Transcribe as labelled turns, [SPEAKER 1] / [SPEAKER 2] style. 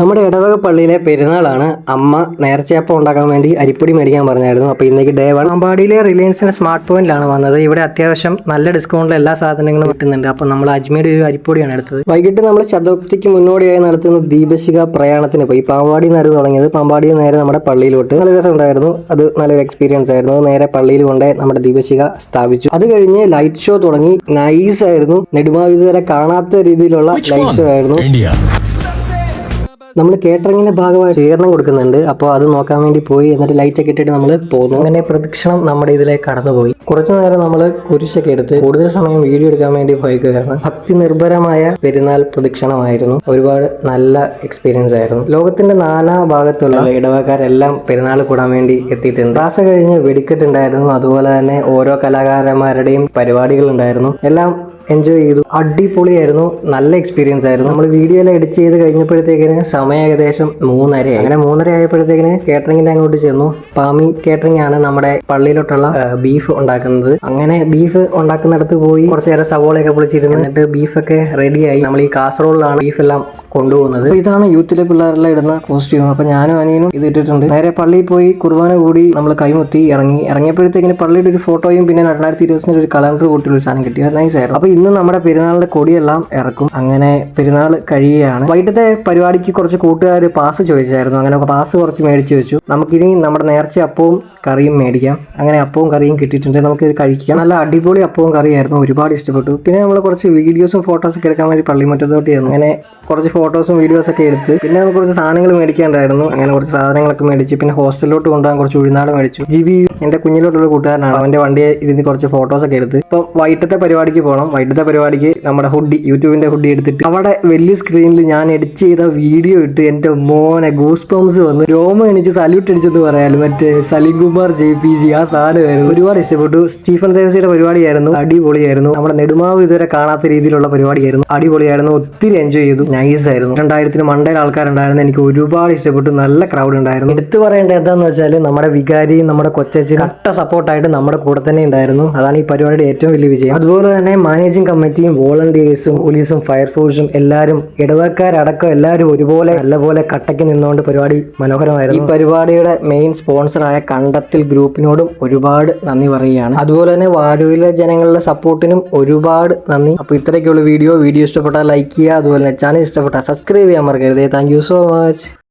[SPEAKER 1] നമ്മുടെ ഇടവക പള്ളിയിലെ പെരുന്നാളാണ് അമ്മ നേർച്ചയപ്പം ഉണ്ടാക്കാൻ വേണ്ടി അരിപ്പൊടി മേടിക്കാൻ പറഞ്ഞായിരുന്നു. അപ്പോൾ ഇന്നേക്ക് ഡേ വൺ അമ്പാടിയിലെ റിലയൻസിന്റെ സ്മാർട്ട് പോയിന്റിലാണ് വന്നത്. ഇവിടെ അത്യാവശ്യം നല്ല ഡിസ്കൗണ്ടിൽ എല്ലാ സാധനങ്ങളും കിട്ടുന്നുണ്ട്. അപ്പോൾ നമ്മൾ അജ്മീർ ഒരു അരിപ്പൊടിയാണ് എടുത്തത്. വൈകിട്ട് നമ്മൾ ശതാബ്ദിക്ക് മുന്നോടിയായി നടത്തുന്ന ദീപശിക പ്രയാണത്തിന് പോയി. പാമ്പാടി നിന്നായിരുന്നു തുടങ്ങിയത്. പാമ്പാടി നേരെ നമ്മുടെ പള്ളിയിലോട്ട്. നല്ല രസമുണ്ടായിരുന്നു. അത് നല്ലൊരു എക്സ്പീരിയൻസ് ആയിരുന്നു. നേരെ പള്ളിയിൽ കൊണ്ടേ നമ്മുടെ ദീപശിക സ്ഥാപിച്ചു. അത് കഴിഞ്ഞ് ലൈറ്റ് ഷോ തുടങ്ങി. നൈസ് ആയിരുന്നു. നെടുമാവിതുവരെ കാണാത്ത രീതിയിലുള്ള ലൈറ്റ് ഷോ ആയിരുന്നു. നമ്മൾ കേറ്ററിങ്ങിന്റെ ഭാഗമായി സ്വീകരണം കൊടുക്കുന്നുണ്ട്. അപ്പോൾ അത് നോക്കാൻ വേണ്ടി പോയി. എന്നിട്ട് ലൈറ്റ് ഒക്കെ ഇട്ടിട്ട് നമ്മൾ പോന്നു. അങ്ങനെ പ്രദക്ഷിണം നമ്മുടെ ഇതിലേക്ക് കടന്നുപോയി. കുറച്ചു നേരം നമ്മൾ കുരിശൊക്കെ എടുത്ത് കൂടുതൽ സമയം വീഡിയോ എടുക്കാൻ വേണ്ടി പോയിക്കുകയായിരുന്നു ഭക്തി നിർഭരമായ പെരുന്നാൾ പ്രദക്ഷിണമായിരുന്നു. ഒരുപാട് നല്ല എക്സ്പീരിയൻസ് ആയിരുന്നു. ലോകത്തിന്റെ നാനാ ഭാഗത്തുള്ള ഇടവക്കാരെല്ലാം പെരുന്നാൾ കൂടാൻ വേണ്ടി എത്തിയിട്ടുണ്ട്. ക്ലാസ് കഴിഞ്ഞ് വെടിക്കെട്ട് ഉണ്ടായിരുന്നു. അതുപോലെ തന്നെ ഓരോ കലാകാരന്മാരുടെയും പരിപാടികൾ ഉണ്ടായിരുന്നു. എല്ലാം എൻജോയ് ചെയ്തു. അടിപൊളിയായിരുന്നു. നല്ല എക്സ്പീരിയൻസ് ആയിരുന്നു. നമ്മൾ വീഡിയോ എല്ലാം എഡിറ്റ് ചെയ്ത് കഴിഞ്ഞപ്പോഴത്തേക്കിന് സമയം ഏകദേശം മൂന്നര അങ്ങനെ മൂന്നര ആയപ്പോഴത്തേക്കിന് കേറ്ററിംഗിന്റെ അങ്ങോട്ട് ചെന്നു. പാമി കേറ്ററിംഗ് ആണ് നമ്മുടെ പള്ളിയിലോട്ടുള്ള ബീഫ് ഉണ്ടാക്കുന്നത്. അങ്ങനെ ബീഫ് ഉണ്ടാക്കുന്നിടത്ത് പോയി കുറച്ച് നേരം പൊളിച്ചിരുന്നു. എന്നിട്ട് ബീഫൊക്കെ റെഡിയായി നമ്മൾ ഈ കാസർഗോഡിലാണ് ബീഫ് എല്ലാം കൊണ്ടുപോകുന്നത്. ഇതാണ് യൂത്തിലെ പിള്ളേരെല്ലാം ഇടുന്ന കോസ്റ്റ്യൂം അപ്പൊ ഞാനും അനിയനും ഇത് ഇട്ടിട്ടുണ്ട്. നേരെ പള്ളിയിൽ പോയി കുർബാന കൂടി നമ്മൾ കൈമുത്തി ഇറങ്ങി. ഇറങ്ങിയപ്പോഴത്തേക്കിന് പള്ളിയുടെ ഒരു ഫോട്ടോയും പിന്നെ രണ്ടായിരത്തി ഇരുപത്തി ഒരു കലണ്ടർ കൂട്ടിയുള്ള സാധനം കിട്ടി. അത് നൈസ് ആയിരുന്നു. അപ്പൊ ഇന്ന് നമ്മുടെ പെരുന്നാളിന്റെ കൊടിയെല്ലാം ഇറക്കും. അങ്ങനെ പെരുന്നാൾ കഴിയുകയാണ്. വൈകിട്ടത്തെ പരിപാടിക്ക് കുറച്ച് കൂട്ടുകാർ പാസ് ചോദിച്ചായിരുന്നു. അങ്ങനെ പാസ് കുറച്ച് മേടിച്ച് വെച്ചു. നമുക്കിനി നമ്മുടെ നേർച്ച അപ്പവും കറിയും മേടിക്കാം. അങ്ങനെ അപ്പവും കറിയും കിട്ടിയിട്ടുണ്ട്. നമുക്ക് ഇത് കഴിക്കാം. നല്ല അടിപൊളി അപ്പവും കറിയായിരുന്നു. ഒരുപാട് ഇഷ്ടപ്പെട്ടു. പിന്നെ നമ്മൾ കുറച്ച് വീഡിയോസും ഫോട്ടോസൊക്കെ എടുക്കാൻ വേണ്ടി പള്ളിമുറ്റത്തോട്ട് ചെന്നു. അങ്ങനെ കുറച്ച് ഫോട്ടോസും വീഡിയോസൊക്കെ എടുത്ത്. പിന്നെ നമുക്ക് കുറച്ച് സാധനങ്ങൾ മേടിക്കാണ്ടായിരുന്നു അങ്ങനെ കുറച്ച് സാധനങ്ങളൊക്കെ മേടിച്ച്. പിന്നെ ഹോസ്റ്റലിലോട്ട് കൊണ്ടുപോകാൻ കുറച്ച് ഉഴുന്നാട് മേടിച്ചു. ജിബി എന്റെ കുഞ്ഞിലോട്ടുള്ള കൂട്ടുകാരനാണ്. അവന്റെ വണ്ടിയെ ഇരുന്ന് കുറച്ച് ഫോട്ടോസ് ഒക്കെ എടുത്ത്. ഇപ്പം വൈകിട്ടത്തെ പരിപാടിക്ക് പോകണം. വൈകിട്ടത്തെ പരിപാടിക്ക് നമ്മുടെ ഹുഡി യൂട്യൂബിന്റെ ഹുഡി എടുത്തിട്ട് അവിടെ വലിയ സ്ക്രീനിൽ ഞാൻ എഡിറ്റ് ചെയ്ത വീഡിയോ ഇട്ട് എന്റെ മോനെ ഗൂസ് പംസ് വന്ന്. രോമം എണിച്ച് സല്യൂട്ട് അടിച്ചെന്ന് പറയാലും. മറ്റേ Salim Kumar J P G ആ സാധനമായിരുന്നു. ഒരുപാട് ഇഷ്ടപ്പെട്ടു. സ്റ്റീഫൻ ദേവസിയുടെ പരിപാടിയായിരുന്നു. അടിപൊളിയായിരുന്നു. നമ്മുടെ നെടുമാവ് ഇതുവരെ കാണാത്ത രീതിയിലുള്ള പരിപാടിയായിരുന്നു. അടിപൊളിയായിരുന്നു. ഒത്തിരി എൻജോയ് ചെയ്തു. നൈസ് ആയിരുന്നു രണ്ടായിരത്തിന് മണ്ടയിൽ ആൾക്കാരുണ്ടായിരുന്നു. എനിക്ക് ഒരുപാട് ഇഷ്ടപ്പെട്ടു. നല്ല ക്രൗഡ് ഉണ്ടായിരുന്നു. എടുത്തു പറയേണ്ടത് എന്താണെന്ന് വെച്ചാൽ നമ്മുടെ വികാരിയും നമ്മുടെ കൊച്ചേച്ചി കട്ട സപ്പോർട്ടായിട്ട് നമ്മുടെ കൂടെ തന്നെ ഉണ്ടായിരുന്നു. അതാണ് ഈ പരിപാടിയുടെ ഏറ്റവും വലിയ വിജയം. അതുപോലെ തന്നെ മാനേജിംഗ് കമ്മിറ്റിയും വോളണ്ടിയേഴ്സും പോലീസും ഫയർഫോഴ്സും എല്ലാവരും ഇടവക്കാരടക്കം എല്ലാവരും ഒരുപോലെ നല്ലപോലെ കട്ടയ്ക്ക് നിന്നുകൊണ്ട് പരിപാടി മനോഹരമായിരുന്നു. ഈ പരിപാടിയുടെ മെയിൻ സ്പോൺസറായ കണ്ടത്തിൽ ഗ്രൂപ്പിനോടും ഒരുപാട് നന്ദി പറയുകയാണ്. അതുപോലെ തന്നെ വാരൂരിലെ ജനങ്ങളുടെ സപ്പോർട്ടിനും ഒരുപാട് നന്ദി. അപ്പോൾ ഇത്രയൊക്കെയുള്ള വീഡിയോ. വീഡിയോ ഇഷ്ടപ്പെട്ടാൽ ലൈക്ക് ചെയ്യുക. അതുപോലെ തന്നെ ചാനൽ ഇഷ്ടപ്പെട്ടാൽ സബ്സ്ക്രൈബ് ചെയ്യാൻ മറക്കരുത്. Thank so much